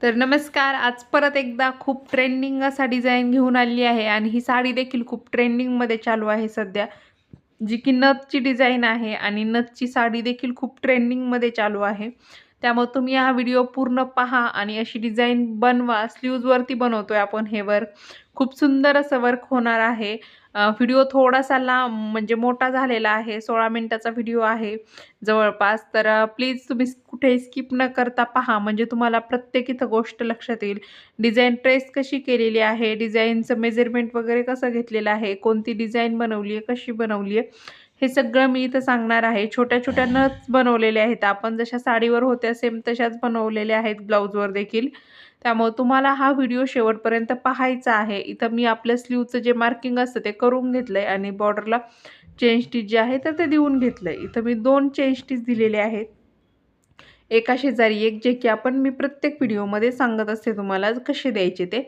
तर नमस्कार आज परत एकदा खूप ट्रेंडिंग असा डिझाईन घेऊन आली आहे आणि ही साडी देखील खूप ट्रेंडिंगमध्ये चालू आहे सध्या जी की नथची डिझाईन आहे आणि नथची साडी देखील खूप ट्रेंडिंगमध्ये चालू आहे. त्यामुळे तुम्ही हा व्हिडिओ पूर्ण पहा आणि अशी डिझाईन बनवा. स्लीव्जवरती बनवतो आहे आपण हे वर्क खूप सुंदर असं वर्क होणार आहे. व्हिडिओ थोडासा लांब म्हणजे मोठा झालेला आहे. सोळा मिनटाचा व्हिडिओ आहे जवळपास. तर प्लीज तुम्ही कुठेही स्किप न करता पहा. म्हणजे तुम्हाला प्रत्येक इथं गोष्ट लक्षात येईल. डिझाईन ट्रेस कशी केलेली आहे? डिझाईनचं मेजरमेंट वगैरे कसं घेतलेलं आहे? कोणती डिझाईन बनवली आहे कशी बनवली आहे हे सगळं मी इथं सांगणार आहे. छोट्या छोट्या नथ बनवलेल्या आहेत. आपण जशा साडीवर होत्या सेम तशाच बनवलेल्या आहेत ब्लाऊजवर देखील. त्यामुळे तुम्हाला हा व्हिडिओ शेवटपर्यंत पाहायचा आहे. इथं मी आपल्या स्लीवचं जे मार्किंग असतं ते करून घेतलं आहे आणि बॉर्डरला चेन स्टिच जे आहे तर ते देऊन घेतलं आहे इथं मी दोन चेन स्टिच दिलेले आहेत. एका शेजारी एक जे की आपण मी प्रत्येक व्हिडिओमध्ये सांगत असते तुम्हाला कसे द्यायचे ते.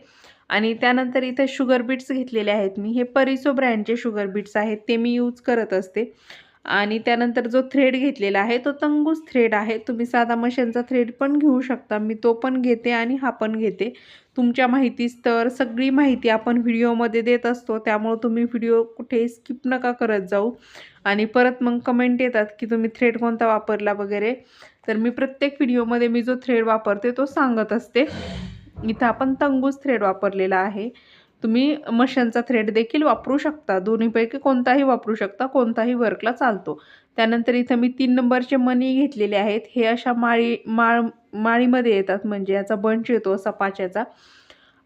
आणि त्यानंतर इथे शुगर बीट्स घेतलेले आहेत मी. हे परिसो ब्रँडचे शुगर बीट्स आहेत ते मी यूज करत असते. आणि त्यानंतर जो थ्रेड घेतलेला आहे तो तंगूस थ्रेड आहे. तुम्ही साधा मशीनचा थ्रेड पण घेऊ शकता. मी तो पण घेते आणि हा पण घेते. तुमच्या माहितीच तर सगळी माहिती आपण व्हिडिओमध्ये देत असतो. त्यामुळं तुम्ही व्हिडिओ कुठे स्किप नका करत जाऊ. आणि परत मग कमेंट येतात की तुम्ही थ्रेड कोणता वापरला वगैरे. तर मी प्रत्येक व्हिडिओमध्ये मी जो थ्रेड वापरते तो सांगत असते. इथं आपण तंगूस थ्रेड वापरलेला आहे. तुम्ही मशीनचा थ्रेड देखील वापरू शकता. दोन्हीपैकी कोणताही वापरू शकता कोणताही वर्कला चालतो. त्यानंतर इथं मी तीन नंबरचे मनी घेतलेले आहेत. हे अशा माळी माळ माळीमध्ये येतात. म्हणजे याचा बंच येतो असा पाच्याचा.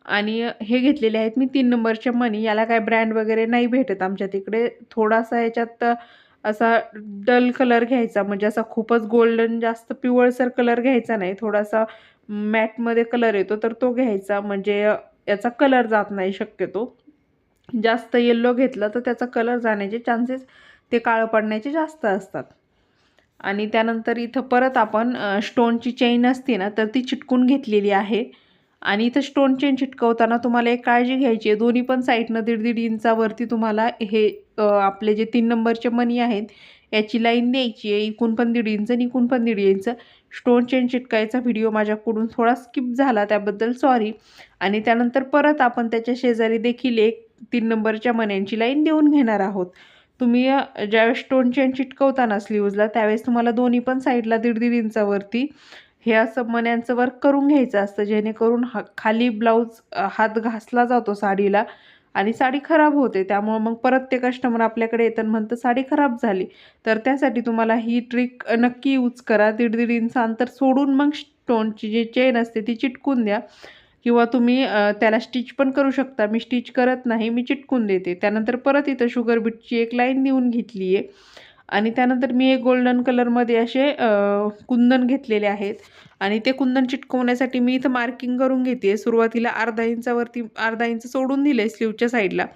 आणि हे घेतलेले आहेत मी तीन नंबरचे मनी याला काय ब्रँड वगैरे नाही भेटत आमच्या तिकडे. थोडासा याच्यात असा डल कलर घ्यायचा म्हणजे असा खूपच गोल्डन जास्त पिवळसर कलर घ्यायचा नाही. थोडासा मॅटमध्ये कलर येतो तर तो घ्यायचा म्हणजे याचा कलर जात नाही शक्यतो. जास्त येल्लो घेतलं तर त्याचा कलर जाण्याचे चान्सेस ते काळं पडण्याचे जास्त असतात. आणि त्यानंतर इथं परत आपण स्टोनची चेन असते ना तर ती चिटकून घेतलेली आहे. आणि इथं स्टोन चेन चिटकवताना तुम्हाला एक काळजी घ्यायची आहे. दोन्ही पण साईडनं दीड दीड इंचावरती तुम्हाला हे आपले जे तीन नंबरचे मनी आहेत याची लाईन द्यायची आहे. इकून पण दीड इंच आणि इकून पण दीड इंच स्टोन चेन चिटकायचा व्हिडिओ माझ्याकडून थोडा स्किप झाला त्याबद्दल सॉरी आणि त्यानंतर परत आपण त्याच्या शेजारी देखील एक तीन नंबरच्या मण्यांची लाईन देऊन घेणार आहोत. तुम्ही ज्यावेळेस स्टोन चेन चिटकवताना स्लीवजला त्यावेळेस तुम्हाला दोन्ही पण साईडला दीड दीड इंचावरती हे असं मण्यांचं वर्क करून घ्यायचं असतं. जेणेकरून हा खाली ब्लाऊज हात घासला जातो साडीला आणि साडी खराब होते. त्यामुळं मग परत ते कस्टमर आपल्याकडे येतात म्हणतं साडी खराब झाली. तर त्यासाठी तुम्हाला ही ट्रिक नक्की यूज करा. दीड दीड इंच अंतर सोडून मग स्टोनची जी चेन असते ती चिटकून द्या. किंवा तुम्ही त्याला स्टिच पण करू शकता. मी स्टिच करत नाही मी चिटकून देते. त्यानंतर परत इथं शुगर बीटची एक लाईन देऊन घेतली आहे आणि त्यानंतर मी एक गोल्डन कलरमध्ये असे कुंदन घेतलेले आहेत. आणि ते कुंदन चिटकवण्यासाठी मी इथं मार्किंग करून घेते. सुरुवातीला अर्धा इंचावरती अर्धा इंच सोडून दिलं आहे स्लीवच्या साईडला.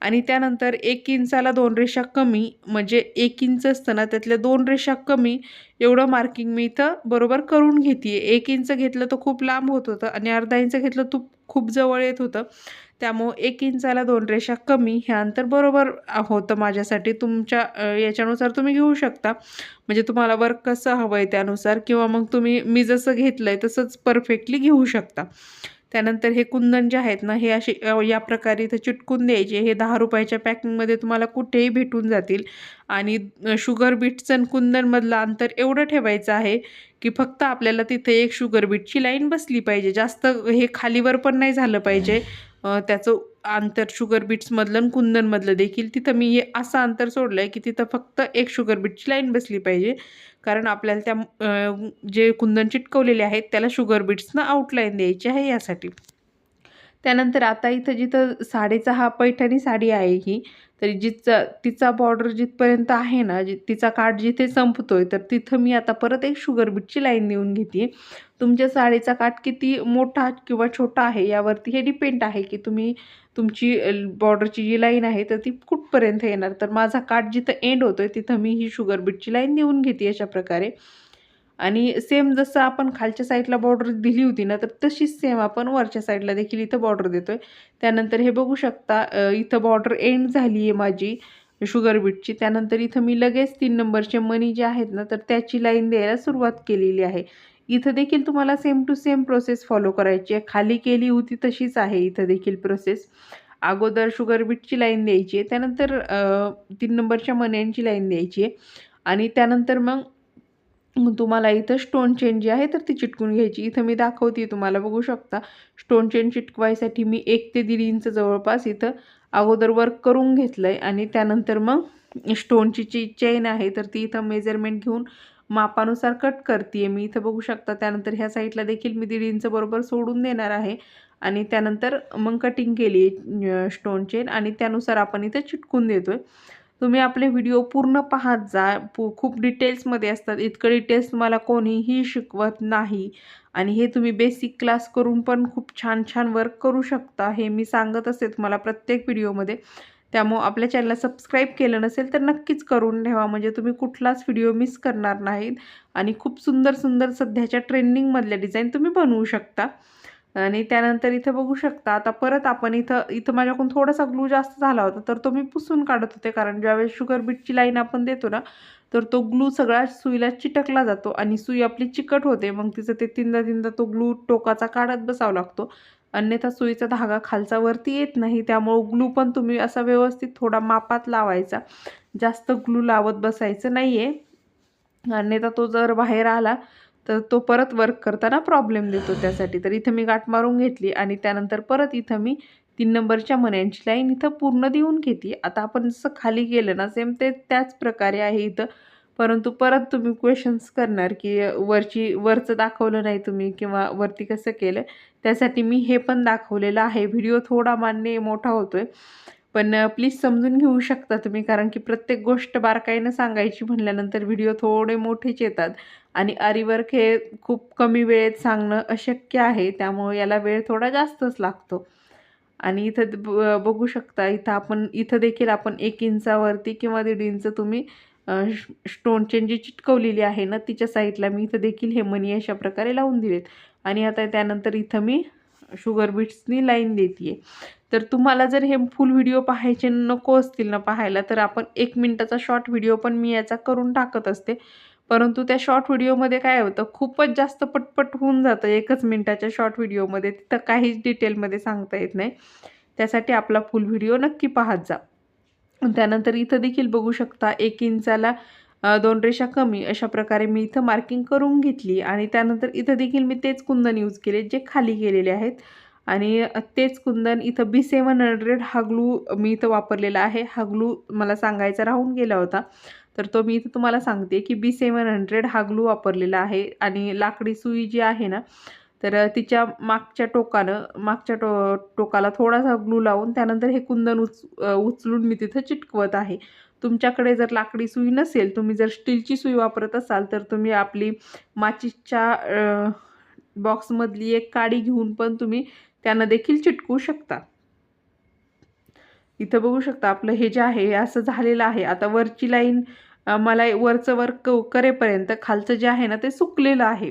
आणि त्यानंतर एक इंचाला दोन रेषा कमी म्हणजे एक इंच असतं ना त्यातल्या दोन रेषा कमी एवढं मार्किंग मी इथं बरोबर करून घेते. एक इंच घेतलं तर खूप लांब होत होतं आणि अर्धा इंच घेतलं तर खूप जवळ येत होतं. त्यामुळं एक इंचाला दोन रेषा कमी हे अंतर बरोबर होतं माझ्यासाठी. तुमच्या याच्यानुसार तुम्ही घेऊ शकता. म्हणजे तुम्हाला वर्क कसं हवं आहे त्यानुसार किंवा मग तुम्ही मी जसं घेतलं आहे तसंच परफेक्टली घेऊ शकता. त्यानंतर हे कुंदन जे आहेत ना हे असे या प्रकारे इथं चिटकून द्यायचे. हे दहा रुपयाच्या पॅकिंगमध्ये तुम्हाला कुठेही भेटून जातील. आणि शुगर बीटचं आणि कुंदनमधलं अंतर एवढं ठेवायचं आहे की फक्त आपल्याला तिथे एक शुगर बीटची लाईन बसली पाहिजे. जास्त हे खालीवर पण नाही झालं पाहिजे. त्याचं अंतर शुगर बीट्समधलं कुंदनमधलं देखील तिथं मी हे असं अंतर सोडलं आहे की तिथं फक्त एक शुगर बीटची लाईन बसली पाहिजे. कारण आपल्याला त्या जे कुंदन चिटकवलेले आहेत त्याला शुगर बीट्सनं आउटलाईन द्यायची आहे यासाठी. त्यानंतर आता इथं जिथं साडेचा हा पैठणी साडी आहे ही तरी जिचा तिचा बॉर्डर जिथपर्यंत आहे ना जि तिचा काठ जिथे संपतोय तर तिथं मी आता परत एक शुगर बीटची लाईन देऊन घेते. तुमच्या साडीचा काठ किती मोठा किंवा छोटा आहे यावरती हे डिपेंड आहे की तुम्ही तुमची बॉर्डरची जी लाईन आहे तर ती कुठपर्यंत येणार? तर माझा काठ जिथं एंड होतोय तिथं मी ही शुगर बीटची लाईन देऊन घेते अशा प्रकारे. आणि सेम जसं आपण खालच्या साईडला बॉर्डर दिली होती ना तर तशीच सेम आपण वरच्या साईडला देखील इथं बॉर्डर देतो आहे त्यानंतर हे बघू शकता इथं बॉर्डर एंड झाली आहे माझी शुगर बीटची त्यानंतर इथं मी लगेच तीन नंबरचे मनी जे आहेत ना तर त्याची लाईन द्यायला सुरुवात केलेली आहे. इथं देखील तुम्हाला same to same process follow करायची आहे. खाली केली होती तशीच आहे इथं देखील प्रोसेस अगोदर शुगर बीटची लाईन द्यायची आहे. त्यानंतर तीन नंबरच्या मण्यांची लाईन द्यायची आहे. आणि त्यानंतर मग तुम्हाला इथं स्टोन चेन जी आहे तर ती चिटकून घ्यायची. इथं मी दाखवते तुम्हाला बघू शकता. स्टोन चेन चिटकवायसाठी मी एक ते दीड इंच जवळपास इथं अगोदर वर्क करून घेतलं आहे आणि त्यानंतर मग स्टोनची जी चेन आहे तर ती इथं मेजरमेंट घेऊन मापानुसार कट करते आहे मी इथं बघू शकता त्यानंतर ह्या साईडला देखील मी दीड इंच बरोबर सोडून देणार आहे. आणि त्यानंतर मग कटिंग केली आहे स्टोन चेन आणि त्यानुसार आपण इथं चिटकून देतो आहे तुम्ही आपले व्हिडिओ पूर्ण पाहत जा. पू खूप डिटेल्समध्ये असतात. इतकं डिटेल्स तुम्हाला कोणीही शिकवत नाही. आणि हे तुम्ही बेसिक क्लास करून पण खूप छान छान वर्क करू शकता. हे मी सांगत असते तुम्हाला प्रत्येक व्हिडिओमध्ये त्यामुळं आपल्या चॅनलला सबस्क्राईब केलं नसेल तर नक्कीच करून ठेवा. म्हणजे तुम्ही कुठलाच व्हिडिओ मिस करणार नाहीत. आणि खूप सुंदर सुंदर सध्याच्या ट्रेंडिंगमधल्या डिझाईन तुम्ही बनवू शकता. आणि त्यानंतर इथं बघू शकता आता परत आपण इथं इथं माझ्याकडून थोडासा ग्लू जास्त झाला होता तर तो मी पुसून काढत होते कारण ज्यावेळेस शुगर बीटची लाईन आपण देतो ना तर तो ग्लू सगळा सुईला चिटकला जातो आणि सुई आपली चिकट होते मग तिचं ते तीनदा तीनदा तो ग्लू टोकाचा काढत बसावा लागतो. अन्यथा सुईचा धागा खालचा वरती येत नाही त्यामुळं ग्लू पण तुम्ही असा व्यवस्थित थोडा मापात लावायचा. जास्त ग्लू लावत बसायचं नाही आहे अन्यथा तो जर बाहेर आला तर तो परत वर्क करताना प्रॉब्लेम देतो त्यासाठी. तर इथं मी गाठ मारून घेतली आणि त्यानंतर परत इथं मी तीन नंबरच्या मण्यांची लाईन इथं पूर्ण देऊन घेते आता आपण जसं खाली गेलं ना सेम ते त्याच प्रकारे आहे इथं. परंतु परत तुम्ही क्वेश्चन्स करणार की वरची वरचं दाखवलं नाही तुम्ही किंवा वरती कसं केलं त्यासाठी मी हे पण दाखवलेलं आहे. व्हिडिओ थोडा मान्य मोठा होतो आहे पण प्लीज समजून घेऊ शकता तुम्ही कारण की प्रत्येक गोष्ट बारकाईनं सांगायची म्हणल्यानंतर व्हिडिओ थोडे मोठेच येतात. आणि आरीवर्क हे खूप कमी वेळेत सांगणं अशक्य आहे त्यामुळे याला वेळ थोडा जास्तच लागतो. आणि इथं बघू शकता इथं आपण इथं देखील आपण एक इंचावरती किंवा दीड इंच तुम्ही स्टोनचेन जी चिटकवलेली आहे ना तिच्या साईडला मी इथं देखील हे मनी अशा प्रकारे लावून दिलेत. आणि आता त्यानंतर इथं मी शुगर बीट्सनी लाईन देते तर तुम्हाला जर हे फुल व्हिडिओ पाहायचे नको असतील ना पाहायला तर आपण एक मिनटाचा शॉर्ट व्हिडिओ पण मी याचा करून टाकत असते. परंतु त्या शॉर्ट व्हिडिओमध्ये काय होतं खूपच जास्त पटपट होऊन जातं एकच मिनटाच्या शॉर्ट व्हिडिओमध्ये तिथं काहीच डिटेलमध्ये सांगता येत नाही. त्यासाठी आपला फुल व्हिडिओ नक्की पाहत जा. त्यानंतर इथं देखील बघू शकता एक इंचाला दोन रेषा कमी अशा प्रकारे मी इथं मार्किंग करून घेतली आणि त्यानंतर इथं देखील मी तेच कुंदन यूज केले जे खाली गेलेले आहेत. आणि तेच कुंदन इथं बी सेवन हंड्रेड हा ग्लू मी इथं वापरलेला आहे. हा ग्लू मला सांगायचा राहून गेला होता. तर तो मी इथं तुम्हाला सांगते की बी सेवन हंड्रेड हा ग्लू वापरलेला आहे आणि लाकडी सुई जी आहे ना तर तिच्या मागच्या टोकानं मागच्या टो टोकाला थोडासा ग्लू लावून त्यानंतर हे कुंदन उच उचलून मी तिथं चिटकवत आहे. तुमच्याकडे जर लाकडी सुई नसेल तुम्ही जर स्टीलची सुई वापरत असाल तर तुम्ही आपली माचीसच्या बॉक्समधली एक काडी घेऊन पण तुम्ही त्यांना देखील चिटकू शकता. इथं बघू शकता आपलं हे जे आहे हे असं झालेलं आहे. आता वरची लाईन मला वरचं वर्क करेपर्यंत खालचं जे आहे ना ते सुकलेलं आहे.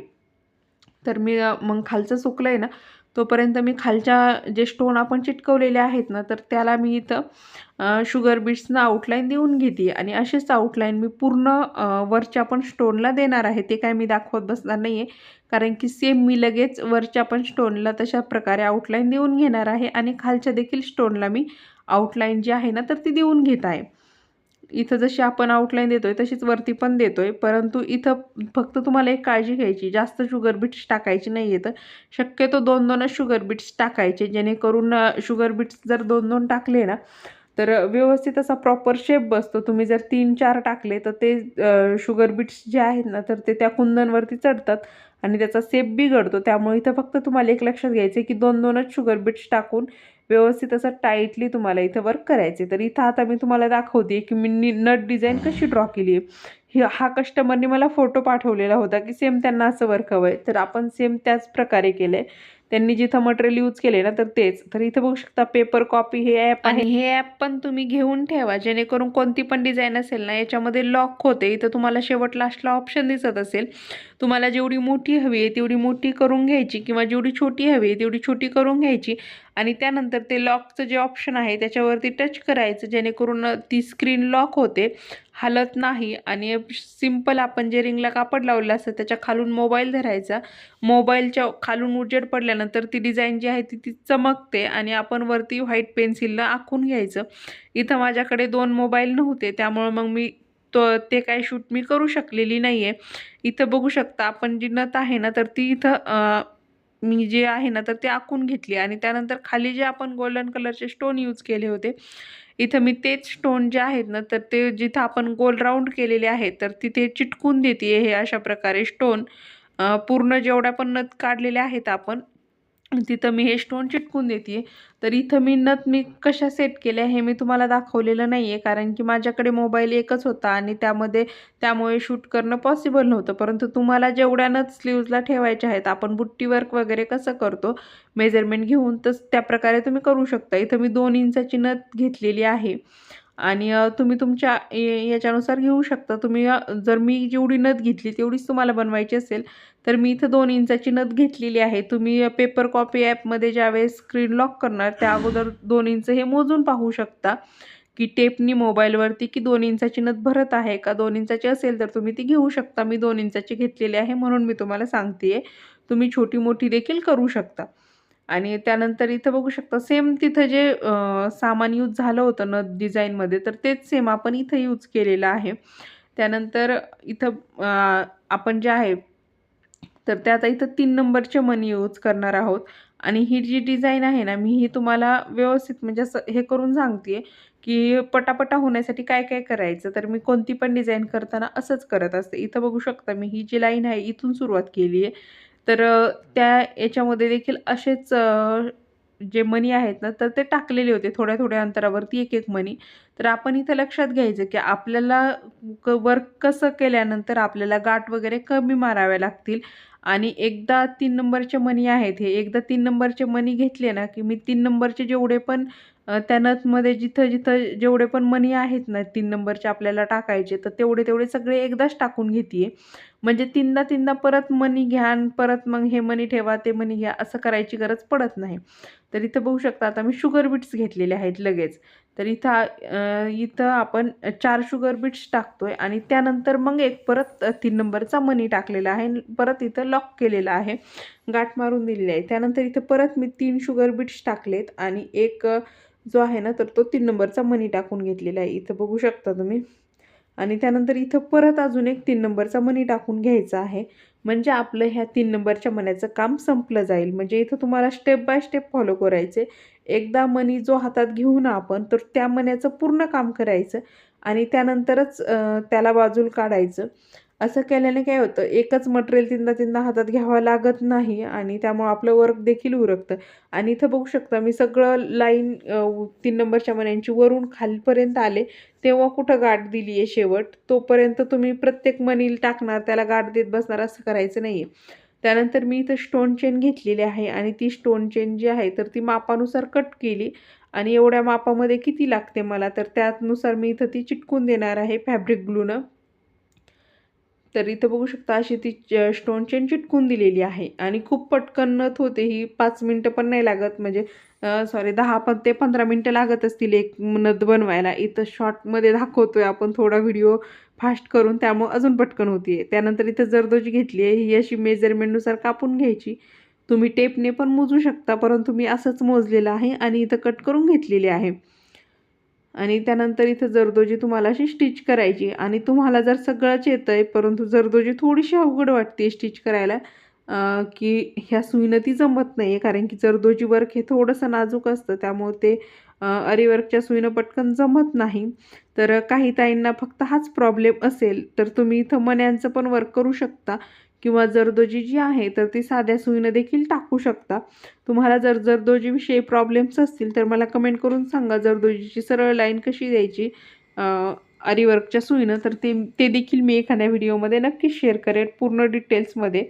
तर मी मग खालचं सुकलं आहे ना तोपर्यंत मी खालच्या जे स्टोन आपण चिटकवलेले आहेत ना तर त्याला मी इथं शुगर बीट्सनं आउटलाईन देऊन घेते. आणि अशीच आउटलाईन मी पूर्ण वरच्या पण स्टोनला देणार आहे. ते काय मी दाखवत बसणार नाही आहे कारण की सेम मी लगेच वरच्या पण स्टोनला तशा प्रकारे आउटलाईन देऊन घेणार आहे. आणि खालच्या देखील स्टोनला मी आउटलाईन जी आहे ना तर ती देऊन घेत आहे. इथं जशी आपण आउटलाईन देतोय तशीच वरती पण देतोय. परंतु इथं फक्त तुम्हाला एक काळजी घ्यायची जास्त शुगर बीट्स टाकायची नाही आहे तर. शक्यतो दोन दोनच शुगर बीट्स टाकायचे जेणेकरून शुगर बीट्स जर दोन दोन टाकले ना तर व्यवस्थित असा प्रॉपर शेप बसतो. तुम्ही जर तीन चार टाकले तर ते शुगर बीट्स जे आहेत ना तर ते त्या कुंदनवरती चढतात. आणि त्याचा सेप बिघडतो. त्यामुळे इथं फक्त तुम्हाला एक लक्षात घ्यायचं आहे की दोन दोनच शुगर बीट्स टाकून व्यवस्थित असं टाईटली तुम्हाला इथं वर्क करायचे तर इथं आता मी तुम्हाला दाखवते की मी नट डिझाईन कशी ड्रॉ केली आहे हा कस्टमरने मला फोटो पाठवलेला होता की सेम त्यांना असं वर्क हवं आहे तर आपण सेम त्याच प्रकारे केलं आहे त्यांनी जिथं मटेरियल यूज केले ना तर तेच. तर इथं बघू शकता पेपर कॉपी हे ॲप आहे. हे ॲप पण तुम्ही घेऊन ठेवा जेणेकरून कोणती पण डिझाईन असेल ना याच्यामध्ये लॉक होते. इथं तुम्हाला शेवट लास्टला ऑप्शन दिसत असेल. तुम्हाला जेवढी मोठी हवी आहे तेवढी मोठी करून घ्यायची किंवा जेवढी छोटी हवी आहे तेवढी छोटी करून घ्यायची. आणि त्यानंतर ते लॉकचं जे ऑप्शन आहे त्याच्यावरती टच करायचं जेणेकरून ती स्क्रीन लॉक होते. हलत नाही. आणि सिंपल आपण जे रिंगला कापड लावलेलं असतं त्याच्या खालून मोबाईल धरायचा. मोबाईलच्या खालून उजेड केल्यानंतर ती डिझाईन जी आहे ती ती चमकते आणि आपण वरती व्हाईट पेन्सिलनं आखून घ्यायचं. इथं माझ्याकडे दोन मोबाईल नव्हते त्यामुळं मग मी तो ते काय शूट मी करू शकलेली नाही आहे इथं बघू शकता आपण जी नथ आहे ना तर ती इथं मी जे आहे ना तर ते आखून घेतली आणि त्यानंतर खाली जे आपण गोल्डन कलरचे स्टोन यूज केले होते इथं मी तेच स्टोन जे आहेत ना तर ते जिथं आपण गोल राऊंड केलेले आहेत तर तिथे चिटकून देते हे अशा प्रकारे स्टोन पूर्ण जेवढ्या पण नथ काढलेल्या आहेत आपण तिथं मी हे स्टोन चिटकून देते तर इथं मी नथ मी कशा सेट केल्या हे मी तुम्हाला दाखवलेलं नाही आहे कारण की माझ्याकडे मोबाईल एकच होता आणि त्यामध्ये त्यामुळे शूट करणं पॉसिबल नव्हतं. परंतु तुम्हाला जेवढ्या नथ स्लीव्जला ठेवायच्या आहेत आपण बुट्टी वर्क वगैरे कसं करतो मेजरमेंट घेऊन तस त्याप्रकारे तुम्ही करू शकता. इथं मी दोन इंचाची नथ घेतलेली आहे. आणि तुम्ही तुमच्या याच्यानुसार घेऊ शकता. तुम्ही जर मी जेवढी नथ घेतली तेवढीच तुम्हाला बनवायची असेल तर मी इथं दोन इंचाची नथ घेतलेली आहे. तुम्ही पेपर कॉपी ॲपमध्ये ज्यावेळेस स्क्रीन लॉक करणार त्या अगोदर दोन इंच हे मोजून पाहू शकता की टेपनी मोबाईलवरती की दोन इंचाची नथ भरत आहे का? दोन इंचाची असेल तर तुम्ही ती घेऊ शकता. मी दोन इंचाची घेतलेली आहे म्हणून मी तुम्हाला सांगते तुम्ही छोटी मोठी देखील करू शकता. आणि त्यानंतर इथं बघू शकता सेम तिथं जे सामान यूज झालं होतं न डिझाईनमध्ये तर तेच सेम आपण इथं यूज केलेलं आहे. त्यानंतर इथं आपण जे आहे तर ते आता इथं तीन नंबरचे मनी यूज करणार आहोत. आणि ही जी डिझाईन आहे ना मी ही तुम्हाला व्यवस्थित म्हणजे असं हे करून सांगते की पटापटा होण्यासाठी काय काय करायचं तर मी कोणती पण डिझाईन करताना असंच करत असते. इथं बघू शकता मी ही जी लाईन आहे इथून सुरुवात केली आहे तर त्या याच्यामध्ये देखील असेच जे मनी आहेत ना तर ते टाकलेले होते थोड्या थोड्या अंतरावरती एक एक मनी तर आपण इथं लक्षात घ्यायचं की आपल्याला क वर्क कसं केल्यानंतर आपल्याला गाठ वगैरे कमी माराव्या लागतील. आणि एकदा तीन नंबरचे मनी आहेत हे एकदा तीन नंबरचे मनी घेतले ना की मी तीन नंबरचे जेवढे पण त्या नथमध्ये जिथं जिथं जेवढे पण मनी आहेत ना तीन नंबरचे आपल्याला टाकायचे तर तेवढे तेवढे सगळे एकदाच टाकून घेते म्हणजे तीनदा तीनदा परत मनी घ्या आणि परत मग हे मनी ठेवा ते मनी घ्या असं करायची गरज पडत नाही. तर इथं बघू शकता आता मी शुगर बीट्स घेतलेले आहेत लगेच. तर इथं इथं आपण चार शुगर बीट्स टाकतो आहे आणि त्यानंतर मग एक परत तीन नंबरचा मनी टाकलेला आहे परत इथं लॉक केलेला आहे. गाठ मारून दिलेली आहे. त्यानंतर इथं परत मी तीन शुगर बीट्स टाकलेत आणि एक जो आहे ना तर तो तीन नंबरचा मनी टाकून घेतलेला आहे. इथं बघू शकता तुम्ही. आणि त्यानंतर इथं परत अजून एक तीन नंबरचा मनी टाकून घ्यायचा आहे. म्हणजे आपलं ह्या तीन नंबरच्या मण्याचं काम संपलं जाईल. म्हणजे इथं तुम्हाला स्टेप बाय स्टेप फॉलो करायचे. एकदा मनी जो हातात घेऊ ना आपण तर त्या मण्याचं पूर्ण काम करायचं. आणि त्यानंतरच त्याला बाजूला काढायचं. असं केल्याने काय होतं? एकच मटेरियल तीनदा तीनदा हातात घ्यावं लागत नाही आणि त्यामुळं आपलं वर्क देखील उरकतं. आणि इथं बघू शकता मी सगळं लाईन तीन नंबरच्या मण्यांची वरून खालीपर्यंत आले. तेव्हा कुठं गाठ दिली आहे शेवट? तोपर्यंत तुम्ही प्रत्येक मनील टाकणार त्याला गाठ देत बसणार असं करायचं नाही आहे त्यानंतर मी इथं स्टोन चेन घेतलेली आहे आणि ती स्टोन चेन जी आहे तर ती मापानुसार कट केली. आणि एवढ्या मापामध्ये किती लागते मला? तर त्यानुसार मी इथं ती चिटकून देणार आहे फॅब्रिक ग्लूनं तर इथं बघू शकता अशी ती स्टोन चेन चिटकून दिलेली आहे. आणि खूप पटकन नथ होते ही पाच मिनटं पण नाही लागत. म्हणजे सॉरी दहा पण ते पंधरा मिनटं लागत असतील एक नथ बनवायला. इथं शॉर्टमध्ये दाखवतो आहे आपण थोडा व्हिडिओ फास्ट करून. त्यामुळं अजून पटकन होती आहे त्यानंतर इथं जरदोजी घेतली आहे. ही अशी मेजरमेंटनुसार कापून घ्यायची. तुम्ही टेपने पण मोजू शकता परंतु मी असंच मोजलेलं आहे आणि इथं कट करून घेतलेली आहे. आणि त्यानंतर इथं जरदोजी तुम्हाला अशी स्टिच करायची. आणि तुम्हाला जर सगळंच येतं आहे परंतु जरदोजी थोडीशी अवघड वाटते स्टिच करायला की ह्या सुईनं ती जमत नाही आहे कारण की जरदोजी वर्क हे थोडंसं नाजूक असतं. त्यामुळे ते अरीवर्कच्या सुईनं पटकन जमत नाही. तर काही ताईंना फक्त हाच प्रॉब्लेम असेल तर तुम्ही इथं मण्यांचं पण वर्क करू शकता. किंवा जरदोजी जी आहे तर ती साध्या सुईनं देखील टाकू शकता. तुम्हाला जर जरदोजीविषयी प्रॉब्लेम्स असतील तर मला कमेंट करून सांगा. जरदोजीची सरळ लाईन कशी द्यायची आरीवर्कच्या सुईनं. तर ते ते देखील मी एखाद्या व्हिडिओमध्ये नक्कीच शेअर करेन पूर्ण डिटेल्समध्ये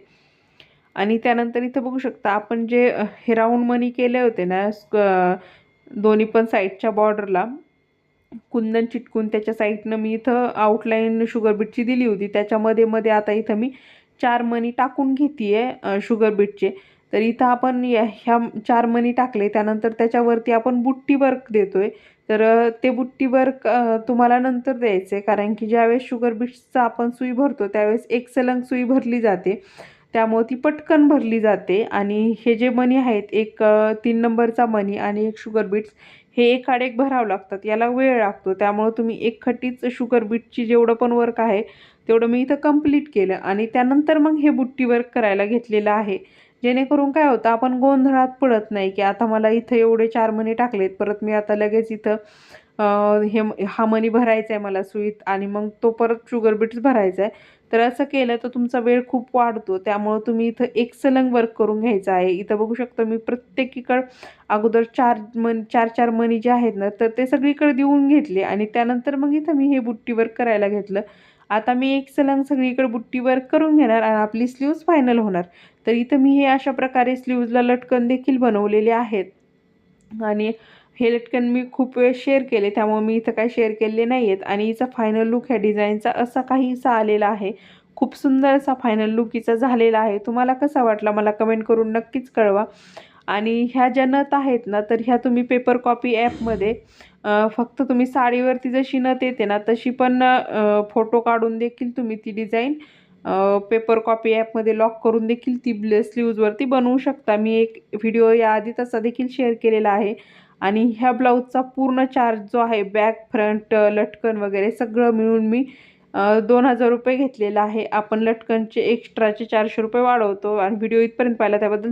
आणि त्यानंतर इथं बघू शकता आपण जे हे राऊंड मनी केले होते ना दोन्ही पण साईडच्या बॉर्डरला कुंदन चिटकून त्याच्या साईडनं मी इथं आउटलाईन शुगर बीटची दिली होती. त्याच्यामध्ये मध्ये आता इथं मी चार मनी टाकून घेते आहे शुगर बीटचे तर इथं आपण या ह्या चार मनी टाकले त्यानंतर त्याच्यावरती आपण बुट्टी वर्क आहे तर ते बुट्टी वर्क तुम्हाला नंतर द्यायचं आहे कारण की ज्यावेळेस शुगर बीट्सचा आपण सुई भरतो त्यावेळेस एक सलंग सुई भरली जाते. त्यामुळे ती पटकन भरली जाते आणि हे जे मनी आहेत एक तीन नंबरचा मनी आणि एक शुगर बीट्स हे एक भरावं लागतात. याला वेळ लागतो. त्यामुळं तुम्ही एक खट्टीच शुगर बीटची जेवढं पण वर्क आहे तेवढं मी इथं कंप्लीट केलं. आणि त्यानंतर मग हे बुट्टी वर्क करायला घेतलेलं आहे. जेणेकरून काय होतं आपण गोंधळात पडत नाही की आता मला इथं एवढे चार मणी टाकलेत परत मी आता लगेच इथं हे हा मनी भरायचा आहे मला सुईत आणि मग तो परत शुगर बीट्स भरायचा आहे तर असं केलं तर तुमचा वेळ खूप वाढतो. त्यामुळं तुम्ही इथं एक सलंग वर्क करून घ्यायचं आहे. इथं बघू शकता मी प्रत्येकीकडं अगोदर चार मन चार चार मनी जे आहेत ना तर ते सगळीकडे देऊन घेतले आणि त्यानंतर मग इथं मी हे बुट्टी वर्क करायला घेतलं. आता मी एक सलंग सगळीकडे बुट्टी वर्क करून घेणार आणि आपली स्लीव्ज फायनल होणार. तर इथं मी हे अशा प्रकारे स्लीव्जला लटकन देखील बनवलेले आहेत. आणि हे लटकन मी खूप वेळ शेअर केले त्यामुळे मी इथं काही शेअर केलेले नाही आहेत आणि हिचा फायनल लुक ह्या डिझाईनचा असा काहीसा आलेला आहे. खूप सुंदर असा फायनल लुक हिचा झालेला आहे. तुम्हाला कसा वाटला मला कमेंट करून नक्कीच कळवा. आणि ह्या ज्या नथ आहेत ना तर ह्या तुम्ही पेपर कॉपी ॲपमध्ये फक्त तुम्ही साडीवरती जशी नथ येते ना तशी पण फोटो काढून देखील तुम्ही ती डिझाईन पेपर कॉपी ॲपमध्ये लॉक करून देखील ती ब्ल स्लीव्जवरती बनवू शकता. मी एक व्हिडिओ याआधी तसा देखील शेअर केलेला आहे. आणि ह्या ब्लाऊजचा पूर्ण चार्ज जो आहे बॅक फ्रंट लटकन वगैरे सगळं मिळून मी दोन हजार रुपये घेतलेला आहे. आपण लटकनचे एक्स्ट्राचे चारशे रुपये वाढवतो. आणि व्हिडिओ इथपर्यंत पाहिला त्याबद्दल